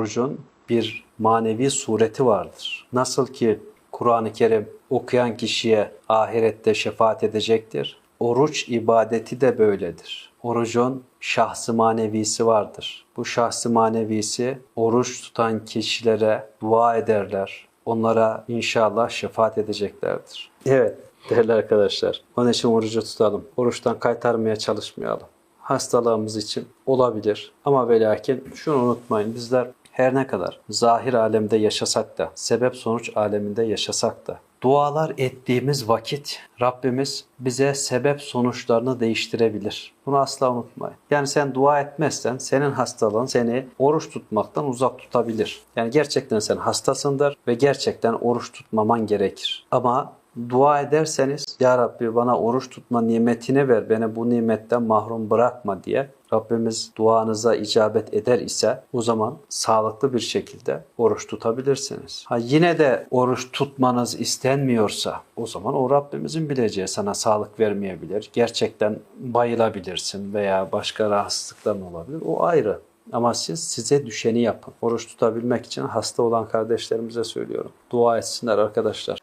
orucun bir manevi sureti vardır. Nasıl ki Kur'an-ı Kerim okuyan kişiye ahirette şefaat edecektir. Oruç ibadeti de böyledir. Orucun şahsı manevisi vardır. Bu şahsı manevisi oruç tutan kişilere dua ederler. Onlara inşallah şefaat edeceklerdir. Evet değerli arkadaşlar. Onun için orucu tutalım. Oruçtan kaytarmaya çalışmayalım hastalığımız için olabilir. Ama ve lakin şunu unutmayın bizler her ne kadar zahir alemde yaşasak da, sebep sonuç aleminde yaşasak da, dualar ettiğimiz vakit Rabbimiz bize sebep sonuçlarını değiştirebilir. Bunu asla unutmayın. Yani sen dua etmezsen senin hastalığın seni oruç tutmaktan uzak tutabilir. Yani gerçekten sen hastasındır ve gerçekten oruç tutmaman gerekir. Ama dua ederseniz Ya Rabbi bana oruç tutma nimetini ver beni bu nimetten mahrum bırakma diye Rabbimiz duanıza icabet eder ise o zaman sağlıklı bir şekilde oruç tutabilirsiniz. Ha yine de oruç tutmanız istenmiyorsa o zaman o Rabbimizin bileceği sana sağlık vermeyebilir. Gerçekten bayılabilirsin veya başka rahatsızlıkların olabilir. O ayrı. Ama siz size düşeni yapın. Oruç tutabilmek için hasta olan kardeşlerimize söylüyorum. Dua etsinler arkadaşlar.